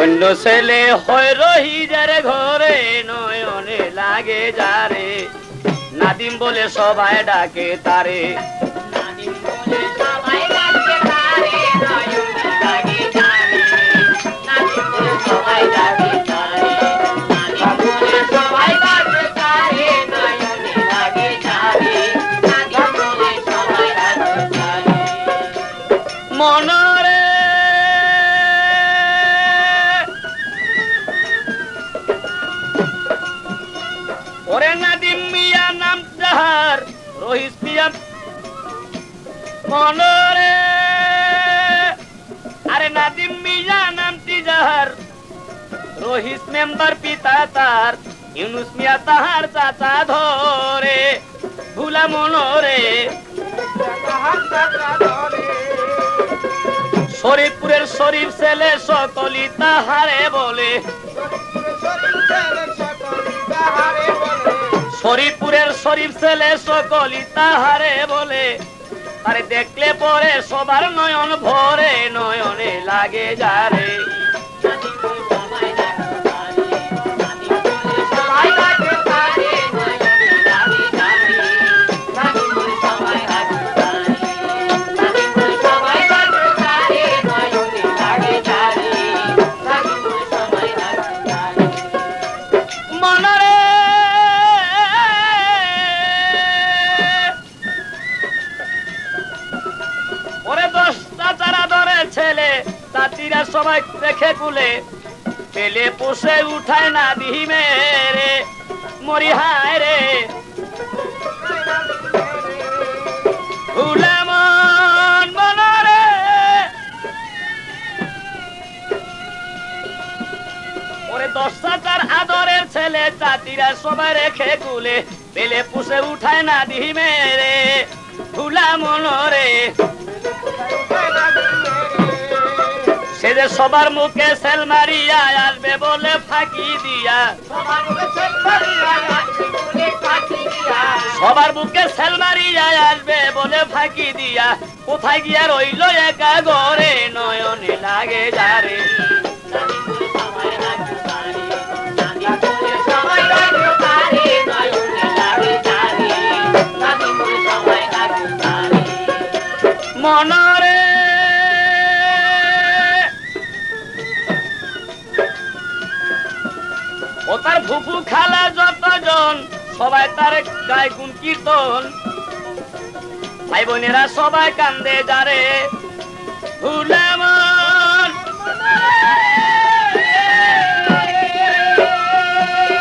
অন্য ছেলে হয় রহি যারে ঘরে নয়নে লাগে যারে। নাদিম বলে সবাই ডাকে তারে। মনরে। আরে নাদিম মিয়া নামটি যাহার রহিস মেম্বার পিতা তার ইউনুস মিয়া তাহার চাচা ধরে ভুলা মনরে। শরীফপুরের শরীফ ছেলে সকলি তাহারে বলে। শরীফপুরের শরীফ ছেলে সকলি তাহারে বলে, আরে দেখলে পরে সবার নয়ন ভরে, নয়নে লাগে যারে। রেখে কুলে, পেলে পোষে উঠায় না দিহি মেরে মরি হায় রে। আদরের ছেলে চাচিরা সবাই রেখে কুলে, পেলে পুষে উঠায় না দিহি মেরে ভুলা মনরে সে যে সবার মুখে সেল মারিয়া আসবে বলে ফাঁকি দিয়া। সবার মুখে সেল মারিয়া আসবে বলে ফাঁকি দিয়া। কোথায় গিয়া রইল একা ঘরে নয়নে লাগে যারে। ফুফু খালা যতজন, সবাই তার গায়ে গুণ কীর্তন। ভাই বোনেরা সবাই কান্দে যারে।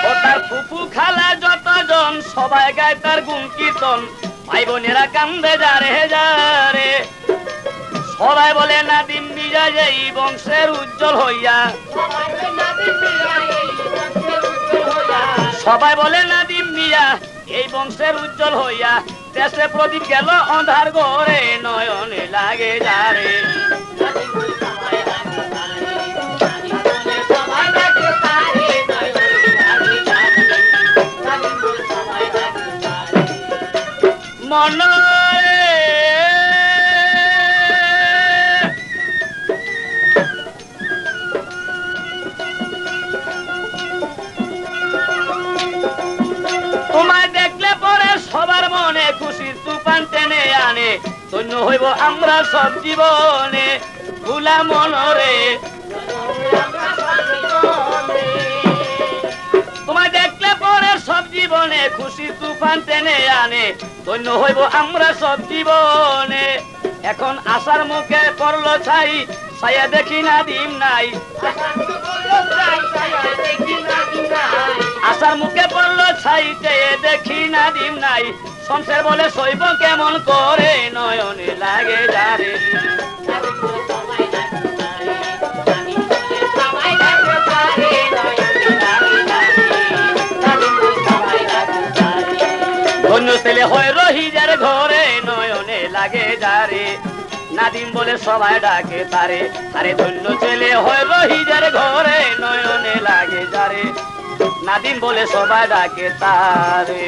ও তার ফুফু খালা যতজন, সবাই গায় তার গুণ কীর্তন। ভাই বোনেরা কান্দে যারে যারে। সবাই বলে, নাদিম বিজয়, এই বংশের উজ্জ্বল হইয়া। সবাই বলে, নাদিম মিয়া, এই বংশের উজ্জ্বল হইয়া দেশে প্রদীপ গেল, অন্ধার ঘরে নয়নে লাগে যারে। নাদিম ধন্য হইব আমরা সব জীবনে, ভুলা মনরে। তোমায় দেখলে পরে সব জীবনে খুশি তুফান টেনে আনে। ধন্য হইব আমরা সব জীবনে। এখন আশার মুখে পড়ল ছাই, ছায়া দেখি না দিম নাই। আশার মুখে পড়ল ছাই দেখি না দিম নাই। সংসার বলে সইব কেমন করে? নয়নে লাগে যারে। ধন্য ছেলে হয় রহি যার ঘরে, নয়নে লাগে যারে। নাদিম বলে সবাই ডাকে তারে। আরে ধন্য ছেলে হয় রহি যার ঘরে, নয়নে লাগে যারে। নাদিম বলে সবাই ডাকে তারে।